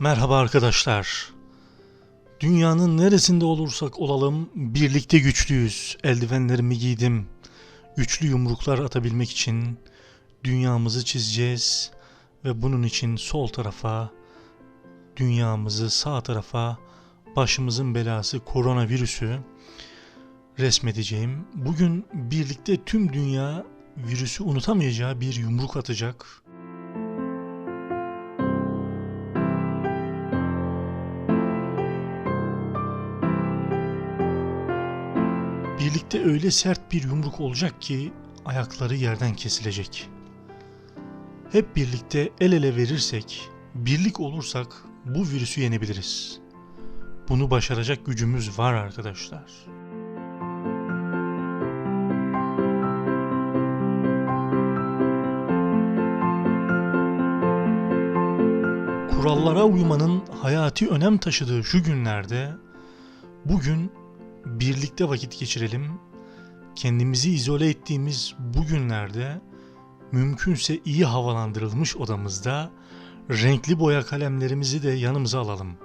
Merhaba arkadaşlar. Dünyanın neresinde olursak olalım birlikte güçlüyüz. Eldivenlerimi giydim. Güçlü yumruklar atabilmek için dünyamızı çizeceğiz ve bunun için sol tarafa dünyamızı sağ tarafa başımızın belası koronavirüsü resmedeceğim. Bugün birlikte tüm dünya virüsü unutamayacağı bir yumruk atacak. Birlikte öyle sert bir yumruk olacak ki ayakları yerden kesilecek. Hep birlikte el ele verirsek, birlik olursak bu virüsü yenebiliriz. Bunu başaracak gücümüz var arkadaşlar. Kurallara uymanın hayati önem taşıdığı şu günlerde bugün birlikte vakit geçirelim. Kendimizi izole ettiğimiz bu günlerde mümkünse iyi havalandırılmış odamızda renkli boya kalemlerimizi de yanımıza alalım.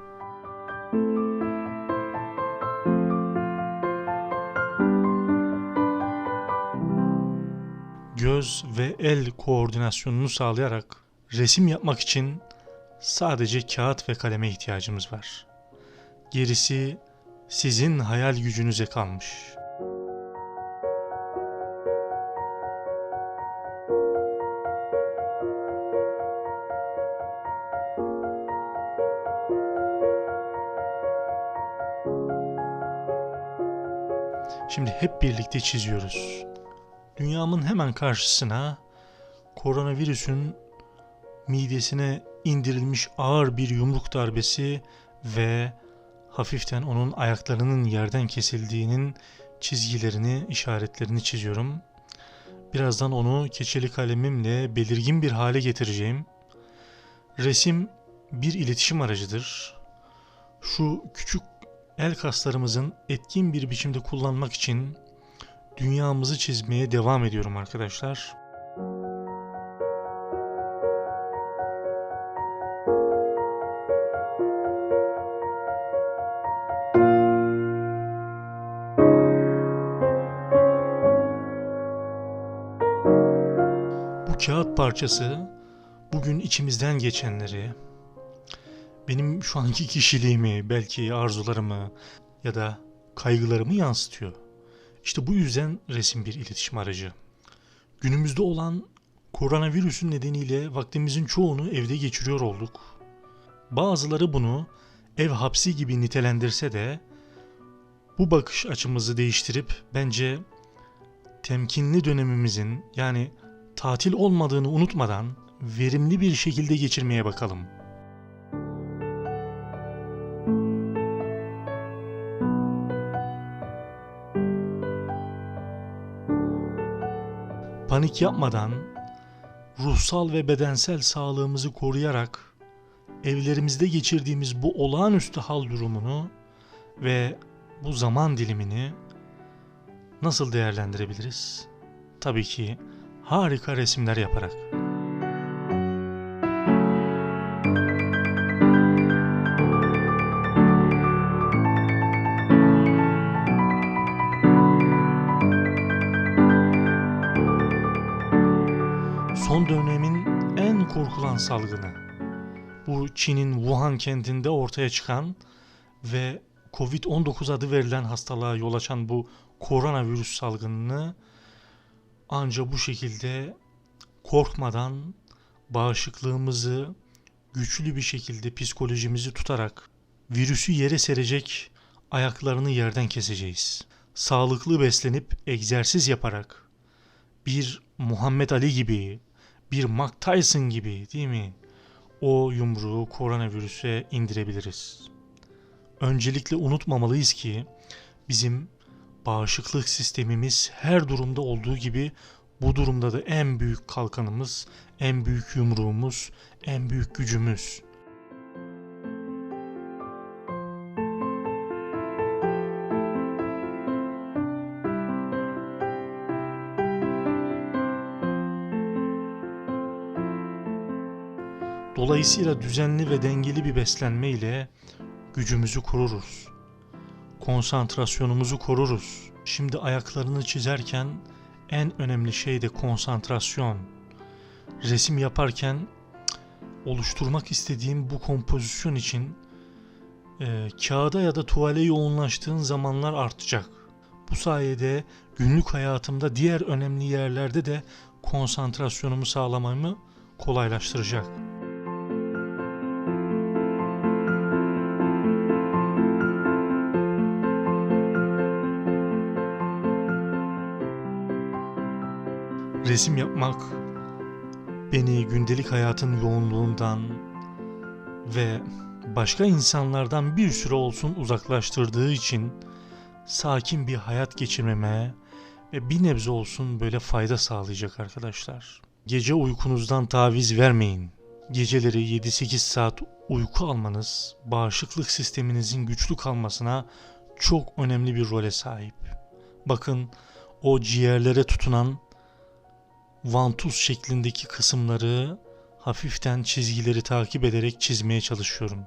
Göz ve el koordinasyonunu sağlayarak resim yapmak için sadece kağıt ve kaleme ihtiyacımız var. Gerisi sizin hayal gücünüze kalmış. Şimdi hep birlikte çiziyoruz. Dünyamın hemen karşısına koronavirüsün midesine indirilmiş ağır bir yumruk darbesi ve hafiften onun ayaklarının yerden kesildiğinin çizgilerini, işaretlerini çiziyorum. Birazdan onu keçeli kalemimle belirgin bir hale getireceğim. Resim bir iletişim aracıdır. Şu küçük el kaslarımızın etkin bir biçimde kullanmak için dünyamızı çizmeye devam ediyorum arkadaşlar. Parçası bugün içimizden geçenleri, benim şu anki kişiliğimi, belki arzularımı ya da kaygılarımı yansıtıyor. İşte bu yüzden resim bir iletişim aracı. Günümüzde olan koronavirüsün nedeniyle vaktimizin çoğunu evde geçiriyor olduk. Bazıları bunu ev hapsi gibi nitelendirse de bu bakış açımızı değiştirip bence temkinli dönemimizin yani tatil olmadığını unutmadan verimli bir şekilde geçirmeye bakalım. Panik yapmadan ruhsal ve bedensel sağlığımızı koruyarak evlerimizde geçirdiğimiz bu olağanüstü hal durumunu ve bu zaman dilimini nasıl değerlendirebiliriz? Tabii ki harika resimler yaparak. Son dönemin en korkulan salgını. Bu Çin'in Wuhan kentinde ortaya çıkan ve Covid-19 adı verilen hastalığa yol açan bu koronavirüs salgınını anca bu şekilde korkmadan bağışıklığımızı güçlü bir şekilde psikolojimizi tutarak virüsü yere serecek ayaklarını yerden keseceğiz. Sağlıklı beslenip egzersiz yaparak bir Muhammed Ali gibi, bir Mike Tyson gibi değil mi? O yumruğu koronavirüse indirebiliriz. Öncelikle unutmamalıyız ki bizim bağışıklık sistemimiz her durumda olduğu gibi bu durumda da en büyük kalkanımız, en büyük yumruğumuz, en büyük gücümüz. Dolayısıyla düzenli ve dengeli bir beslenme ile gücümüzü koruruz. Konsantrasyonumuzu koruruz. Şimdi ayaklarını çizerken en önemli şey de konsantrasyon. Resim yaparken oluşturmak istediğim bu kompozisyon için e, kağıda ya da tuvale yoğunlaştığın zamanlar artacak. Bu sayede günlük hayatımda diğer önemli yerlerde de konsantrasyonumu sağlamamı kolaylaştıracak. Resim yapmak beni gündelik hayatın yoğunluğundan ve başka insanlardan bir süre olsun uzaklaştırdığı için sakin bir hayat geçirmeme ve bir nebze olsun böyle fayda sağlayacak arkadaşlar. Gece uykunuzdan taviz vermeyin. Geceleri 7-8 saat uyku almanız bağışıklık sisteminizin güçlü kalmasına çok önemli bir role sahip. Bakın o ciğerlere tutunan vantuz şeklindeki kısımları hafiften çizgileri takip ederek çizmeye çalışıyorum.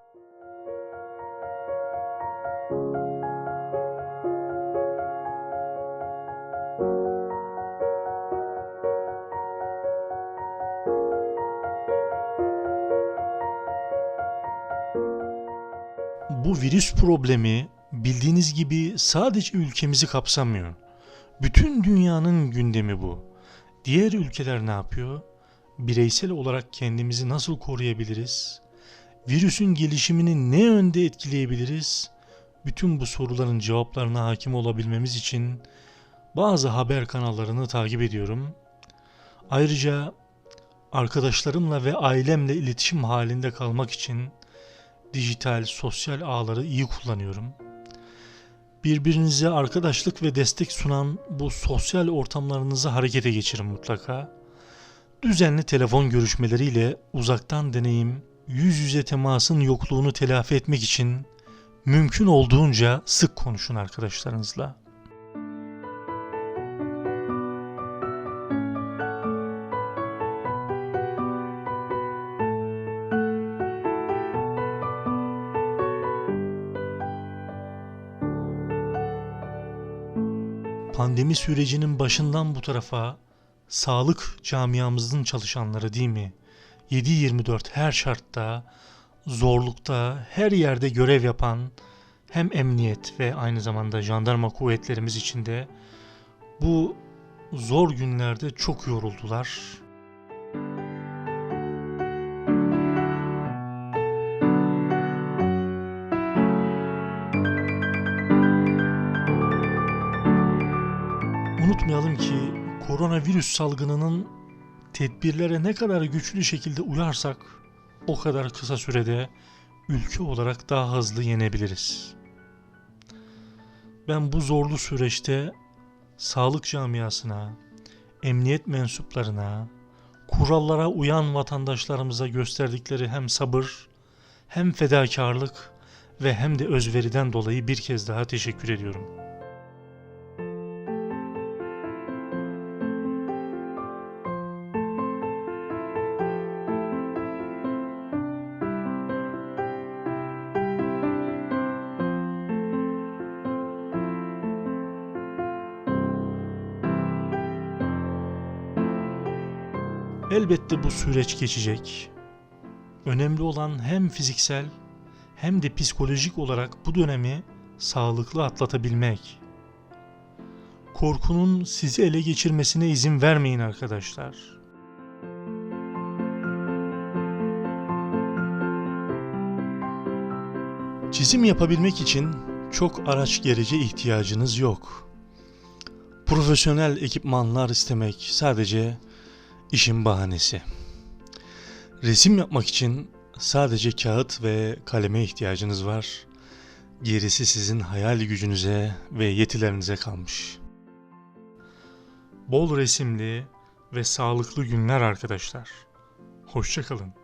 Bu virüs problemi bildiğiniz gibi sadece ülkemizi kapsamıyor. Bütün dünyanın gündemi bu. Diğer ülkeler ne yapıyor? Bireysel olarak kendimizi nasıl koruyabiliriz? Virüsün gelişimini ne yönde etkileyebiliriz? Bütün bu soruların cevaplarına hakim olabilmemiz için bazı haber kanallarını takip ediyorum. Ayrıca arkadaşlarımla ve ailemle iletişim halinde kalmak için dijital sosyal ağları iyi kullanıyorum. Birbirinize arkadaşlık ve destek sunan bu sosyal ortamlarınızı harekete geçirin mutlaka. Düzenli telefon görüşmeleriyle uzaktan deneyim, yüz yüze temasın yokluğunu telafi etmek için mümkün olduğunca sık konuşun arkadaşlarınızla. Pandemi sürecinin başından bu tarafa sağlık camiamızın çalışanları değil mi? 7-24 her şartta, zorlukta, her yerde görev yapan hem emniyet ve aynı zamanda jandarma kuvvetlerimiz içinde bu zor günlerde çok yoruldular. Unutmayalım ki koronavirüs salgınının tedbirlere ne kadar güçlü şekilde uyarsak o kadar kısa sürede ülke olarak daha hızlı yenebiliriz. Ben bu zorlu süreçte sağlık camiasına, emniyet mensuplarına, kurallara uyan vatandaşlarımıza gösterdikleri hem sabır, hem fedakarlık ve hem de özveriden dolayı bir kez daha teşekkür ediyorum. Elbette bu süreç geçecek. Önemli olan hem fiziksel hem de psikolojik olarak bu dönemi sağlıklı atlatabilmek. Korkunun sizi ele geçirmesine izin vermeyin arkadaşlar. Çizim yapabilmek için çok araç gerece ihtiyacınız yok. Profesyonel ekipmanlar istemek sadece işin bahanesi. Resim yapmak için sadece kağıt ve kaleme ihtiyacınız var. Gerisi sizin hayal gücünüze ve yetilerinize kalmış. Bol resimli ve sağlıklı günler arkadaşlar. Hoşçakalın.